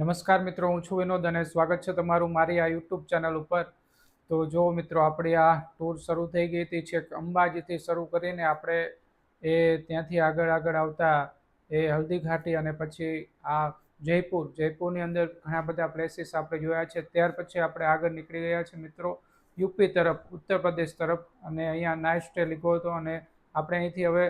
નમસ્કાર મિત્રો, હું છું વિનોદ અને સ્વાગત છે તમારું મારી આ યુટ્યુબ ચેનલ ઉપર. તો જો મિત્રો, આપણી આ ટૂર શરૂ થઈ ગઈ હતી છેક અંબાજીથી શરૂ કરીને આપણે એ ત્યાંથી આગળ આગળ આવતા એ હલ્દી ઘાટી અને પછી આ જયપુર, જયપુરની અંદર ઘણા બધા પ્લેસીસ આપણે જોયા છે. ત્યાર પછી આપણે આગળ નીકળી ગયા છે મિત્રો, યુપી તરફ, ઉત્તર પ્રદેશ તરફ અને અહીંયા નાઇટ સ્ટે લીધો હતો અને આપણે અહીંથી હવે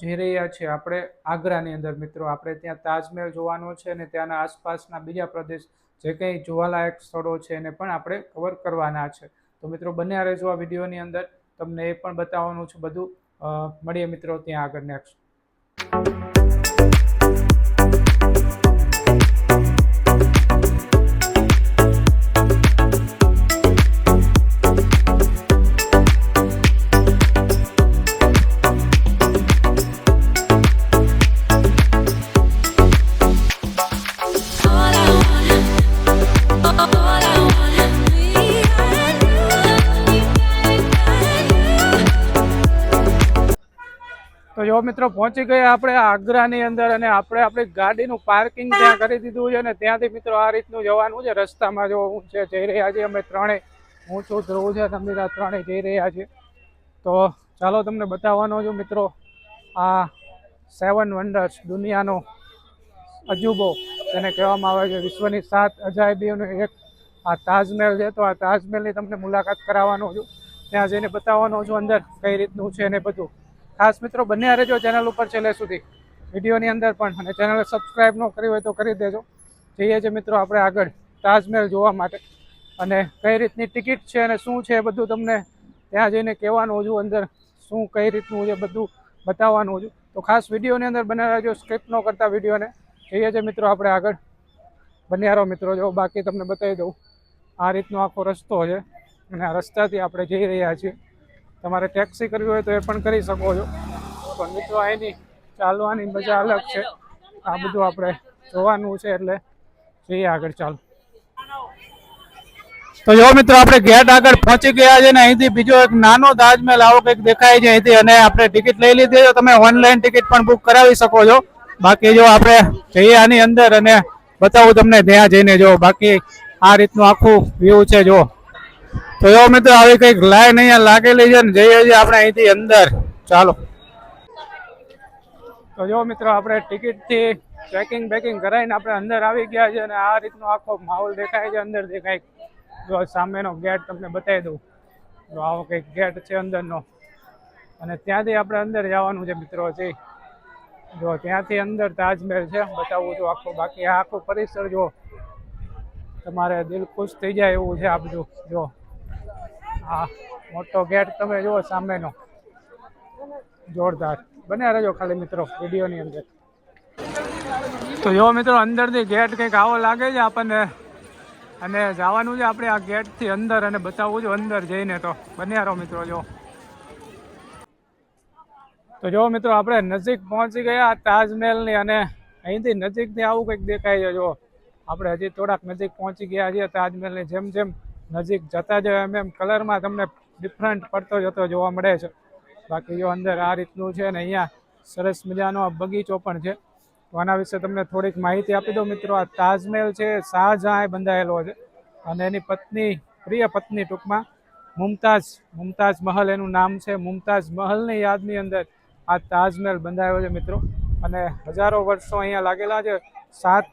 જઈ રહ્યા છીએ આપણે આગ્રાની અંદર મિત્રો, આપણે ત્યાં તાજમહેલ જોવાનો છે અને ત્યાંના આસપાસના બીજા પ્રદેશ જે કંઈ જોવાલાયક સ્થળો છે એને પણ આપણે કવર કરવાના છે. તો મિત્રો, બંને રહેજો આ વિડીયોની અંદર. તમને એ પણ બતાવવાનું છે બધું. મળીએ મિત્રો, ત્યાં આગળ નેક્સ્ટ જો મિત્રો પહોંચી ગયા આપણે આગ્રાની અંદર અને આપણે આપણી ગાડીનું પાર્કિંગ ત્યાં કરી દીધું છે અને ત્યાંથી મિત્રો આ રીતનું જવાનું છે. રસ્તામાં જો હું છે, જઈ રહ્યા છીએ અમે ત્રણેય. હું છું, ધ્રુવ છે નમીરા ત્રણેય જઈ રહ્યા છીએ તો ચાલો તમને બતાવવાનો છું મિત્રો, આ સેવન વંડર્સ દુનિયાનો અજુબો તેને કહેવામાં આવે છે, વિશ્વની સાત અજાયબીઓનો એક આ તાજમહેલ છે. તો આ તાજમહેલની તમને મુલાકાત કરાવવાનો છું. ત્યાં જઈને બતાવવાનો છું અંદર કઈ રીતનું છે ને બધું. ખાસ મિત્રો બંને રહેજો ચેનલ ઉપર છેલ્લે સુધી. વિડીયોની અંદર પણ. અને ચેનલ સબસ્ક્રાઈબ ન કરી હોય તો કરી દેજો. જઈએ છીએ મિત્રો આપણે આગળ તાજમહેલ જોવા માટે. અને કઈ રીતની ટિકિટ છે અને શું છે બધું તમને ત્યાં જઈને કહેવાનું છું અંદર. શું કઈ રીતનું છે બધું બતાવવાનું છું તો ખાસ વિડીયોની અંદર બને રહેજો સ્કીપ ન કરતા વિડીયોને. જઈએ છીએ મિત્રો આપણે આગળ. બન્યારો મિત્રો, જો બાકી તમને બતાવી દઉં. આ રીતનો આખો રસ્તો છે. અને આ રસ્તાથી આપણે જઈ રહ્યા છીએ. તમારે ટેક્સી કરવી હોય તો એ પણ કરી શકો છો. પણ મિત્રો, અહીંની ચાલવાની મજા અલગ છે. આ બધું આપણે જોવાનું છે એટલે જઈએ આગળ, ચાલો. તો જો મિત્રો, આપણે ગેટ આગળ પહોંચી ગયા છે ને, અહીંથી બીજો એક નાનો તાજમહેલ આવો કંઈક દેખાય છે અહીંથી, અને આપણે ટિકિટ લઈ લીધી છે. તમે ઓનલાઈન ટિકિટ પણ બુક કરાવી શકો છો. બાકી જો આપણે જઈએ આની અંદર, અને બતાવું તમને ત્યાં જઈને જો બાકી આ રીતનું આખું વ્યૂ છે, જો. તો જો મિત્રો, આવી કંઈક લાઈન અહીંયા લાગેલી છે ને, જઈએ છીએ આપણે અહીંથી અંદર. ચાલો. તો જો મિત્રો, આપણે ટિકિટથી ચેકિંગ બેકિંગ કરાવીને આપણે અંદર આવી ગયા છે અને આ રીતનો આખો માહોલ દેખાય છે, અંદર દેખાય. જો સામેનો ગેટ તમને બતાવી દઉં. જો આવો કંઈક ગેટ છે અંદરનો. અને ત્યાંથી આપણે અંદર જવાનું છે મિત્રો છે જો ત્યાંથી અંદર તાજમહેલ છે, બતાવું છું આખો. બાકી આખું પરિસર જો તમારે દિલ ખુશ થઈ જાય એવું છે આ બધું. જો. આ મોટો ગેટ તમે જુઓ સામેનો. જોરદાર. બન્યા રહેજો ખાલી મિત્રો, વિડીયોની અંદર. તો જો મિત્રો, અંદરથી ગેટ કંઈક આવો લાગે છે આપણને. અને જવાનું છે આપણે આ ગેટથી અંદર અને બતાવવું છે અંદર જઈને તો. બન્યા રહો મિત્રો, જો. તો જો મિત્રો, આપણે નજીક પહોંચી ગયા તાજમહેલની અને અહીંથી નજીકથી આવું કંઈક દેખાય છે, જો. આપણે હજી થોડાક નજીક પહોંચી ગયા છીએ તાજમહેલની જેમ જેમ. નજીક જતા જ એમ એમ કલરમાં તમને ડિફરન્ટ પડતો જતો જોવા મળે છે. બાકી અંદર આ રીતનું છે ને અહીંયા સરસ મજાનો આ બગીચો પણ છે. તો આના વિશે તમને થોડીક માહિતી આપી દઉં મિત્રો. આ તાજમહેલ છે, શાહજહાંએ બંધાયેલો છે. અને એની પત્ની, પ્રિય પત્ની ટૂંકમાં મુમતાઝ મુમતાઝ મહલ એનું નામ છે. મુમતાઝ મહલની યાદની અંદર આ તાજમહેલ બંધાયો છે મિત્રો. અને હજારો વર્ષો અહીંયા લાગેલા છે. સાત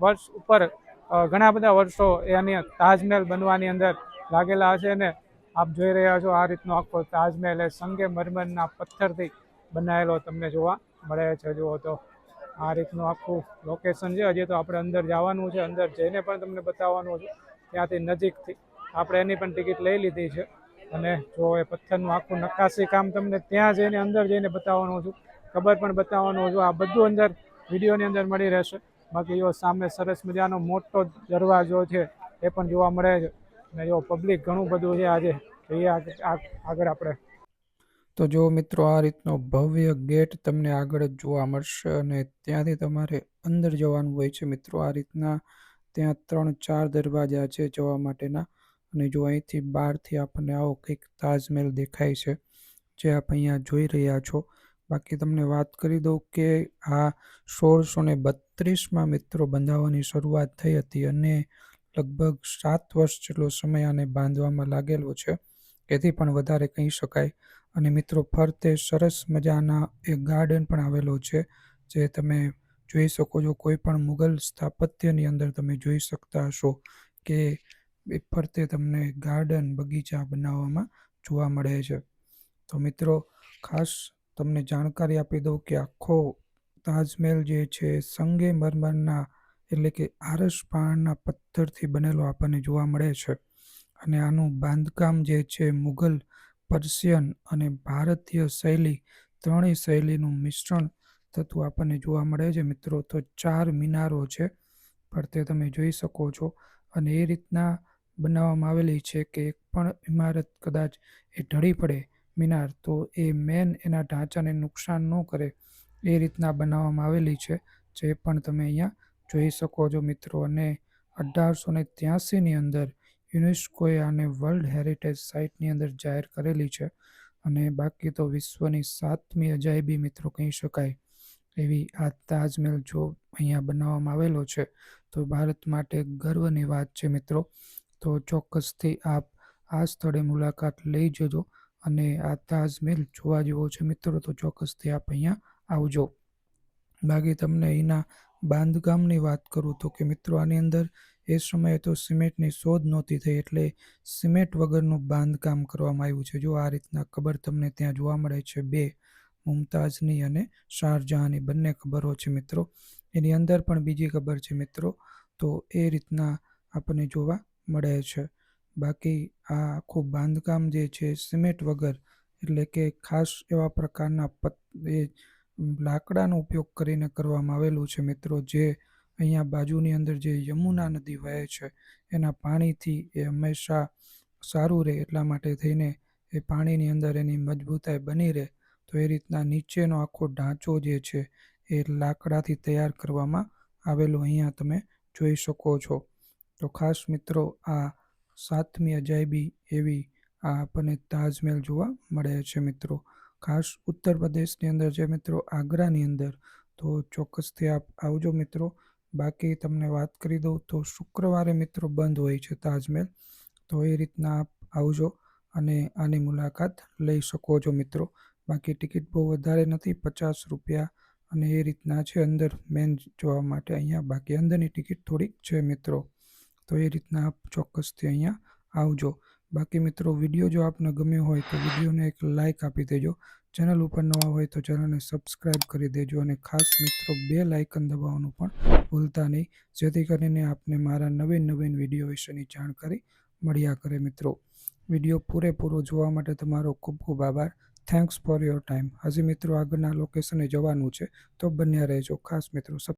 વર્ષ ઉપર ઘણા બધા વર્ષો એની તાજમહેલ બનવાની અંદર લાગેલા છે ને આપ જોઈ રહ્યા છો આ રીતનો આખો તાજમહેલ એ સંગે મરમરના પથ્થરથી બનાવેલો તમને જોવા મળે છે. જુઓ તો આ રીતનું આખું લોકેશન છે. હજી તો આપણે અંદર જવાનું છે. અંદર જઈને પણ તમને બતાવવાનું છે. ત્યાંથી નજીકથી આપણે એની પણ ટિકિટ લઈ લીધી છે. અને જો એ પથ્થરનું આખું નકાશી કામ તમને ત્યાં જઈને અંદર જઈને બતાવવાનું છું. ખબર પણ બતાવવાનું છું. આ બધું અંદર વિડીયોની અંદર મળી રહેશે. બાકી જો સામે સરસ મજાનો મોટો દરવાજો છે, એ પણ જોવા મળે છે. ને જો પબ્લિક ઘણું બધું છે આજે. આગ- આગળ આપણે. તો જો મિત્રો આ રીતનો ભવ્ય ગેટ તમને આગળ જ જોવા મળશે અને ત્યાંથી તમારે અંદર જવાનું હોય છે મિત્રો. આ રીતના ત્યાં ત્રણ ચાર દરવાજા છે જવા માટેના. અને જો અહીંથી બહારથી આપણને આવો કંઈક તાજમહેલ દેખાય છે, જે આપ અહીંયા જોઈ રહ્યા છો બાકી તમને વાત કરી દઉં કે આ સોળસો ને બત્રીસમાં મિત્રો બંધાવવાની શરૂઆત થઈ હતી અને લગભગ સાત વર્ષ જેટલો સમય આને બાંધવામાં લાગેલો છે. એથી પણ વધારે કહી શકાય. અને મિત્રો ફરતે સરસ મજાના એક ગાર્ડન પણ આવેલો છે, જે તમે જોઈ શકો છો. કોઈ પણ મુઘલ સ્થાપત્યની અંદર તમે જોઈ શકતા હશો કે એ ફરતે તમને ગાર્ડન બગીચા બનાવવામાં જોવા મળે છે. તો મિત્રો, ખાસ તમને જાણકારી આપી દઉં કે આખો તાજમહેલ જે છે, સંગે મરમરના એટલે કે આરસ પહાડના પથ્થરથી બનેલો આપણને જોવા મળે છે. અને આનું બાંધકામ જે છે, મુઘલ, પર્શિયન અને ભારતીય શૈલી ત્રણેય શૈલીનું મિશ્રણ થતું આપણને જોવા મળે છે મિત્રો. તો ચાર મિનારો છે ફરતે તમે જોઈ શકો છો. અને એ રીતના બનાવવામાં આવેલી છે કે એક પણ ઇમારત કદાચ એ ઢળી પડે મિનાર. તો એ મેન એના ઢાંચાને નુકસાન ન કરે એ રીતના બનાવવામાં આવેલી છે, જે પણ તમે અહીંયા જોઈ શકો છો મિત્રો. અને અઢારસો ને ત્યાસીની અંદર યુનેસ્કોએ આને વર્લ્ડ હેરિટેજ સાઇટની અંદર જાહેર કરેલી છે. અને બાકી તો વિશ્વની સાતમી અજાયબી મિત્રો કહી શકાય એવી આ તાજમહેલ જો અહીંયા બનાવવામાં આવેલો છે, તો ભારત માટે ગર્વની વાત છે મિત્રો. તો ચોક્કસથી આપ આ સ્થળે મુલાકાત લઈ જજો. અને આ તાજમહેલ જોવા જેવો છે. મિત્રો, તો ચોક્કસથી આપ અહીંયા આવજો. બાકી તમને અહીંના બાંધકામની વાત કરું તો કે મિત્રો, આની અંદર એ સમયે તો સિમેન્ટની શોધ નહોતી થઈ એટલે સિમેન્ટ વગરનું બાંધકામ કરવામાં આવ્યું છે. જો આ રીતના કબર તમને ત્યાં જોવા મળે છે બે મુમતાઝની અને શારજહાંની. બંને ખબરો છે મિત્રો. એની અંદર પણ બીજી ખબર છે મિત્રો. તો એ રીતના આપણને જોવા મળે છે. બાકી આ આખું બાંધકામ જે છે, સિમેન્ટ વગર, એટલે કે ખાસ એવા પ્રકારના પત, એ લાકડાનો ઉપયોગ કરીને કરવામાં આવેલું છે મિત્રો, જે અહીંયા બાજુની અંદર જે યમુના નદી વહે છે, એના પાણીથી એ હંમેશા સારું રહે, એટલા માટે થઈને એ પાણીની અંદર એની મજબૂતાઈ બની રહે. તો એ રીતના નીચેનો આખો ઢાંચો જે છે, એ લાકડાથી તૈયાર કરવામાં આવેલો અહીંયા તમે જોઈ શકો છો. તો ખાસ મિત્રો, આ સાતમી અજાયબી એવી આ આપણને તાજમહેલ જોવા મળે છે મિત્રો. ખાસ ઉત્તર પ્રદેશની અંદર છે મિત્રો, આગ્રાની અંદર. તો ચોક્કસથી આપ આવજો મિત્રો. બાકી તમને વાત કરી દઉં તો શુક્રવારે મિત્રો બંધ હોય છે તાજમહેલ. તો એ રીતના આપ આવજો અને આની મુલાકાત લઈ શકો છો મિત્રો. બાકી ટિકિટ બહુ વધારે નથી, પચાસ રૂપિયા અને એ રીતના છે અંદર મેન જોવા માટે. અહીંયા બાકી અંદરની ટિકિટ થોડીક છે મિત્રો. તો એ રીતના આપ ચોક્કસથી અહીંયા આવજો. બાકી મિત્રો, વીડિયો જો આપને ગમ્યો હોય તો વિડીયોને એક લાઇક આપી દેજો. ચેનલ ઉપર નવા હોય તો ચેનલને સબસ્ક્રાઈબ કરી દેજો અને ખાસ મિત્રો, બે લાઇકન દબાવવાનું પણ ભૂલતા નહીં. જેથી કરીને આપને મારા નવીન નવીન વીડિયો વિશેની જાણકારી મળ્યા કરે મિત્રો. વીડિયો પૂરેપૂરો જોવા માટે તમારો ખૂબ ખૂબ આભાર. થેન્ક્સ ફોર યોર ટાઈમ હજી મિત્રો, આગળના લોકેશને જવાનું છે, તો બન્યા રહેજો. ખાસ મિત્રો